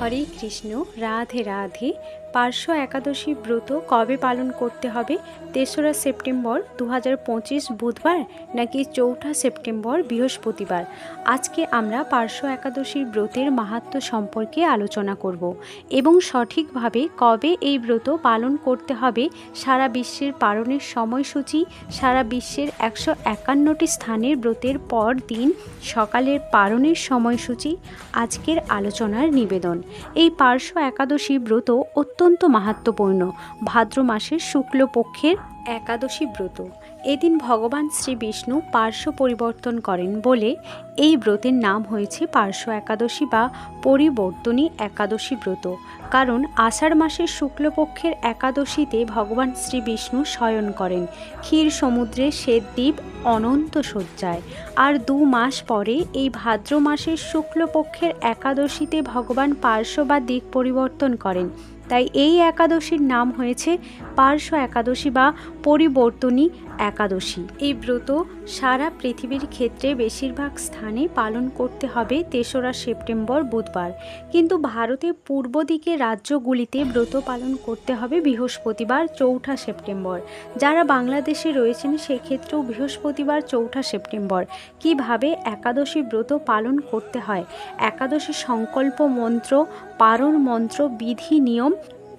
হরে কৃষ্ণ, রাধে রাধে। পার্শ্ব একাদশী ব্রত কবে পালন করতে হবে? তেসরা সেপ্টেম্বর দু বুধবার নাকি চৌঠা সেপ্টেম্বর বৃহস্পতিবার? আজকে আমরা পার্শ্ব একাদশীর ব্রতের মাহাত্ম্য সম্পর্কে আলোচনা করব এবং সঠিকভাবে কবে এই ব্রত পালন করতে হবে সারা বিশ্বের পালনের সময়সূচি, সারা বিশ্বের একশো একান্নটি স্থানের ব্রতের পর দিন, সকালের পালনের সময়সূচি, আজকের আলোচনার নিবেদন। এই পার্শ্ব একাদশী ব্রত অত্যন্ত মাহাত্মপূর্ণ ভাদ্র মাসের শুক্লপক্ষের একাদশী ব্রত। এদিন ভগবান শ্রী বিষ্ণু পার্শ্ব পরিবর্তন করেন বলে এই ব্রতের নাম হয়েছে পার্শ্ব একাদশী বা পরিবর্তনী একাদশী ব্রত। কারণ আষাঢ় মাসের শুক্লপক্ষের একাদশীতে ভগবান শ্রী বিষ্ণু শয়ন করেন। ক্ষীর সমুদ্রে শ্বেতদ্বীপ অনন্ত শয্যায়। আর দু মাস পরে এই ভাদ্র মাসের শুক্লপক্ষের একাদশীতে ভগবান পার্শ্ব বা দিক পরিবর্তন করেন। তাই এই একাদশীর নাম হয়েছে পার্শ্ব একাদশী বা পরিবর্তনী একাদশী। এই ব্রত সারা পৃথিবীর ক্ষেত্রে বেশিরভাগ স্থানে পালন করতে হবে তেসরা সেপ্টেম্বর বুধবার। কিন্তু ভারতের পূর্ব দিকে রাজ্যগুলিতে ব্রত পালন করতে হবে বৃহস্পতিবার চৌঠা সেপ্টেম্বর। যারা বাংলাদেশে রয়েছেন সেক্ষেত্রেও বৃহস্পতিবার চৌঠা সেপ্টেম্বর। কীভাবে একাদশী ব্রত পালন করতে হয়? একাদশী সংকল্প মন্ত্র, পারণ মন্ত্র, বিধি, নিয়ম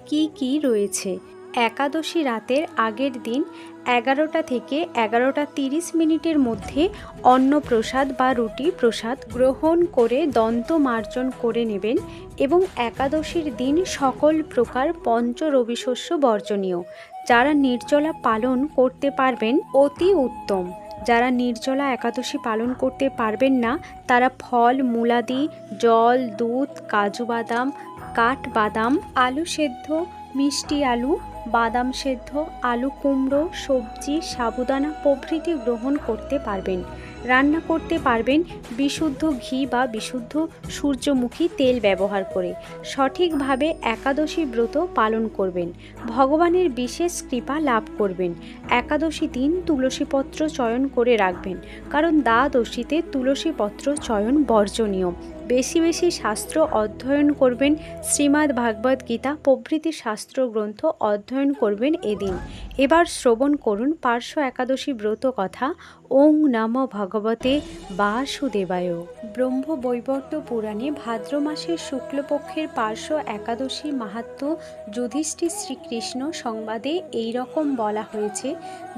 কি কি রয়েছে? একাদশী রাতের আগের দিন এগারোটা থেকে এগারোটা তিরিশ মিনিটের মধ্যে অন্নপ্রসাদ বা রুটি প্রসাদ গ্রহণ করে দন্ত মার্জন করে নেবেন এবং একাদশীর দিন সকল প্রকার পঞ্চ রবিশস্য বর্জনীয়। যারা নির্জলা পালন করতে পারবেন অতি উত্তম। যারা নির্জলা একাদশী পালন করতে পারবেন না, তারা ফল, মূলাদি, জল, দুধ, কাজু বাদাম কাঠ, বাদাম, আলু সেদ্ধ, মিষ্টি আলু, বাদাম সেদ্ধ, আলু কুমড়ো, সবজি, সাবুদানা প্রভৃতি গ্রহণ করতে পারবেন। রান্না করতে পারবেন বিশুদ্ধ ঘি বা বিশুদ্ধ সূর্যমুখী তেল ব্যবহার করে। সঠিকভাবে একাদশী ব্রত পালন করবেন। ভগবানের বিশেষ কৃপা লাভ করবেন। একাদশী দিন তুলসীপত্র চয়ন করে রাখবেন। কারণ দ্বাদশীতে তুলসীপত্র চয়ন বর্জনীয়। বেশি বেশি শাস্ত্র অধ্যয়ন করবেন। শ্রীমদ্ ভাগবত গীতা প্রভৃতি শাস্ত্র গ্রন্থ অধ্যয়ন করবেন এদিন। এবার শ্রবণ করুন পার্শ্ব একাদশী ব্রত কথা ওং নাম ভগবতে বাসুদেবায়। ব্রহ্ম বৈবর্ত পুরাণে ভাদ্র মাসের শুক্লপক্ষের পার্শ্ব একাদশী মাহাত্ম যুধিষ্ঠির শ্রীকৃষ্ণ সংবাদে এই রকম বলা হয়েছে।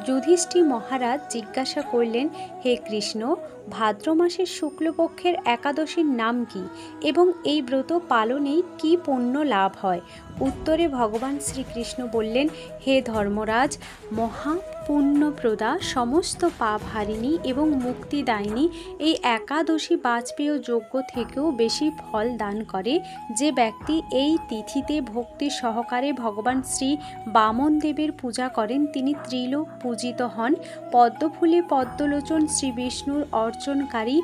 যুধিষ্ঠি মহারাজ জিজ্ঞাসা করলেন, হে কৃষ্ণ, ভাদ্র মাসের শুক্লপক্ষের একাদশীর নাম কি? এবং এই ব্রত পালনেই কি পুণ্য লাভ হয়? উত্তরে ভগবান শ্রীকৃষ্ণ বললেন, হে ধর্মরাজ, মহা পুণ্যপ্রদা, সমস্ত পাপ হারিণী এবং মুক্তিদায়িনী এই একাদশী বাজপেয় যজ্ঞ থেকেও বেশি ফল দান করে যে ব্যক্তি এই তিথিতে ভক্তি সহকারে ভগবান শ্রী বামন দেবের পূজা করেন, তিনি ত্রিলোক পূজিত হন। পদ্মফুলে পদ্মলোচন শ্রী বিষ্ণুর অর্চনকারী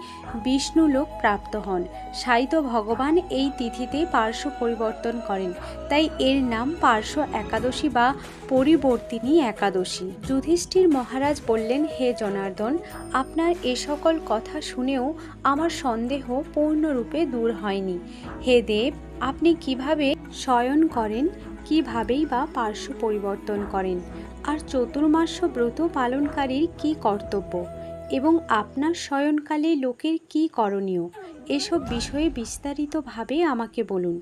বিষ্ণুলোক প্রাপ্ত হন। সাইত ভগবান এই তিথিতে পার্শ্ব পরিবর্তন করেন। তাই এর নাম পার্শ্ব একাদশী বা পরিবর্তিনী একাদশী। যুধিষ্ঠির মহারাজ বললেন, হে জনার্দন, আপনার এ সকল কথা শুনেও আমার সন্দেহ পূর্ণরূপে দূর হয়নি। হে দেব, আপনি কীভাবে শয়ন করেন, কিভাবেই বা পার্শ্ব পরিবর্তন করেন? আর চতুর্মাস্য ব্রত পালনকারীর কি কর্তব্য? এবং আপনার শয়নকালে লোকের কি করণীয়? এসব বিষয়ে বিস্তারিতভাবে আমাকে বলুন।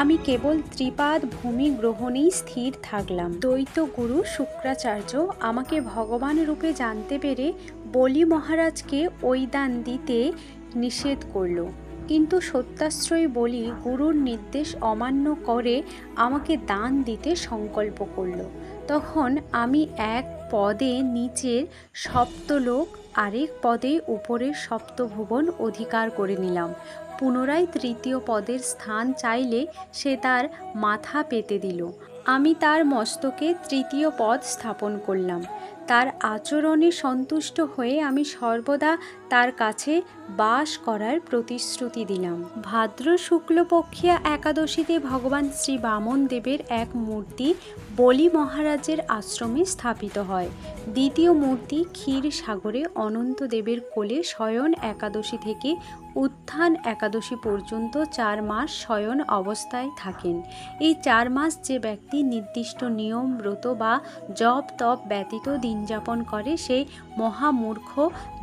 আমি কেবল ত্রিপাদ ভূমি গ্রহণেই স্থির থাকলাম। দ্বৈত গুরু শুক্রাচার্য আমাকে ভগবান রূপে জানতে পেরে বলি মহারাজকে ওই দান দিতে নিষেধ করল। কিন্তু সত্যাশ্রয়ী বলি গুরুর নির্দেশ অমান্য করে আমাকে দান দিতে সংকল্প করল। তখন আমি এক পদে নিচের সপ্তলোক আরেক পদে উপরের সপ্তভুবন অধিকার করে নিলাম। পুনরায় তৃতীয় পদের স্থান চাইলে সে তার মাথা পেতে দিল। আমি তার মস্তকে তৃতীয় পদ স্থাপন করলাম। তার আচরণে সন্তুষ্ট হয়ে আমি সর্বদা তার কাছে বাস করার প্রতিশ্রুতি দিলাম। ভাদ্র শুক্লপক্ষিয়া একাদশীতে ভগবান শ্রী বামন দেবের এক মূর্তি বলি মহারাজের আশ্রমে স্থাপিত হয়। দ্বিতীয় মূর্তি ক্ষীর সাগরে অনন্ত দেবের কোলে শয়ন একাদশী থেকে উত্থান একাদশী পর্যন্ত চার মাস শয়ন অবস্থায় থাকেন। এই চার মাস যে ব্যক্তি নির্দিষ্ট নিয়ম, ব্রত বা জপ তপ ব্যতীত দিন যাপন করে, সেই মহামূর্খ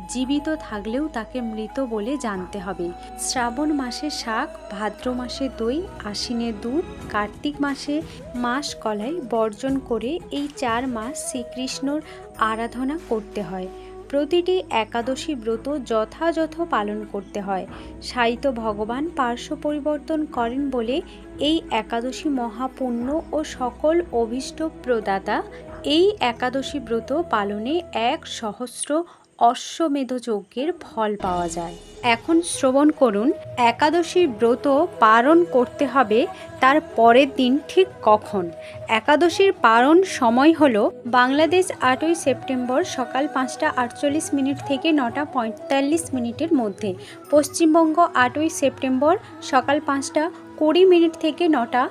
জীবিত থাকলেও তাকে মৃত বলে জানতে হবে। শ্রাবণ মাসে শাক, ভাদ্র মাসে দই, আশ্বিনে দুধ, কার্তিক মাসে মাস কলাই বর্জন করে এই চার মাস শ্রীকৃষ্ণর আরাধনা করতে হয়। প্রতিটি একাদশী ব্রত যথাযথ পালন করতে হয়। সাহিত্য ভগবান পার্শ্ব পরিবর্তন করেন বলে এই একাদশী মহাপুণ্য ও সকল অভীষ্ট প্রদাতা এই একাদশী ব্রত পালনে এক সহস্র অশ্বমেধ যজ্ঞের ফল পাওয়া যায়। এখন শ্রবণ করুন একাদশী ব্রত পালন করতে হবে তার পরের দিন ঠিক কখন? একাদশীর পালন সময় হল বাংলাদেশ আটই সেপ্টেম্বর সকাল পাঁচটা আটচল্লিশ মিনিট থেকে নটা পঁয়তাল্লিশ মিনিটের মধ্যে। পশ্চিমবঙ্গ আটই সেপ্টেম্বর সকাল পাঁচটা কুড়ি মিনিট থেকে নটা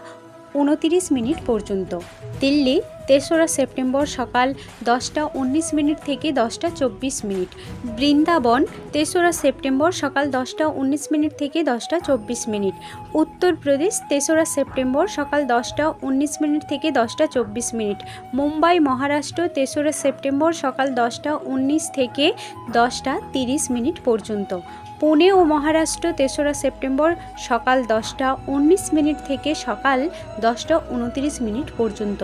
উনতিরিশ মিনিট পর্যন্ত। দিল্লি তেসরা সেপ্টেম্বর সকাল দশটা উনিশ মিনিট থেকে দশটা চব্বিশ মিনিট। বৃন্দাবন, তেসরা সেপ্টেম্বর সকাল দশটা উনিশ মিনিট থেকে দশটা চব্বিশ মিনিট। উত্তরপ্রদেশ তেসরা সেপ্টেম্বর সকাল দশটা উনিশ মিনিট থেকে দশটা চব্বিশ মিনিট। মুম্বাই, মহারাষ্ট্র, তেসরা সেপ্টেম্বর সকাল দশটা উনিশ থেকে দশটা তিরিশ মিনিট পর্যন্ত। পুনে ও মহারাষ্ট্র, তেসরা সেপ্টেম্বর সকাল দশটা উনিশ মিনিট থেকে সকাল দশটা উনতিরিশ মিনিট পর্যন্ত।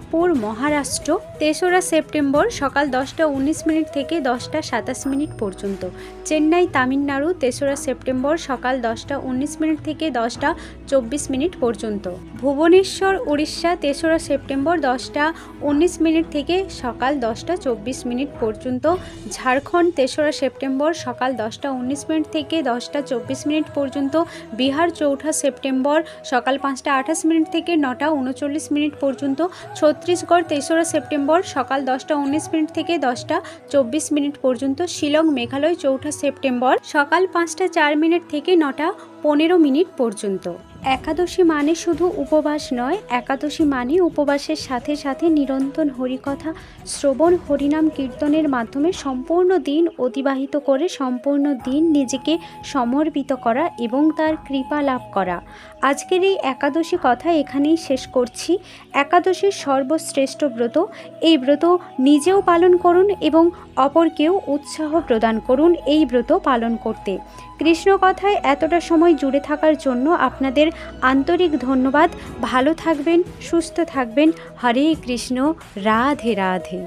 নাগপুর মহারাষ্ট্র, তেসরা সেপ্টেম্বর সকাল দশটা উনিশ মিনিট থেকে দশটা সাতাশ মিনিট পর্যন্ত। চেন্নাই, তামিলনাড়ু, তেসরা সেপ্টেম্বর সকাল দশটা উনিশ মিনিট থেকে দশটা চব্বিশ মিনিট পর্যন্ত। ভুবনেশ্বর, উড়িষ্যা, তেসরা সেপ্টেম্বর দশটা উনিশ মিনিট থেকে সকাল দশটা চব্বিশ মিনিট পর্যন্ত। ঝাড়খণ্ড, তেসরা সেপ্টেম্বর সকাল দশটা উনিশ মিনিট থেকে দশটা চব্বিশ মিনিট পর্যন্ত। বিহার, চৌঠা সেপ্টেম্বর সকাল পাঁচটা আঠাশ মিনিট থেকে নটা উনচল্লিশ মিনিট পর্যন্ত। ছত্তিশগড় তেসরা সেপ্টেম্বর সকাল দশটা উনিশ মিনিট থেকে দশটা চব্বিশ মিনিট পর্যন্ত, শিলং মেঘালয় চৌঠা সেপ্টেম্বর সকাল পাঁচটা চার মিনিট থেকে নটা পনেরো মিনিট পর্যন্ত। একাদশী মানে শুধু উপবাস নয়, একাদশী মানে উপবাসের সাথে সাথে নিরন্তন হরিকথা, শ্রবণ, হরিনাম কীর্তনের মাধ্যমে সম্পূর্ণ দিন অতিবাহিত করে সম্পূর্ণ দিন নিজেকে সমর্পিত করা এবং তার কৃপা লাভ করা। আজকের এই একাদশী কথা এখানেই শেষ করছি। একাদশীর সর্বশ্রেষ্ঠ ব্রত, এই ব্রত নিজেও পালন করুন এবং অপরকেও উৎসাহ প্রদান করুন এই ব্রত পালন করতে। কৃষ্ণ কথায় এতটা সময় জুড়ে থাকার জন্য আপনাদের আন্তরিক ধন্যবাদ। ভালো থাকবেন সুস্থ থাকবেন। হরে কৃষ্ণ রাধে রাধে।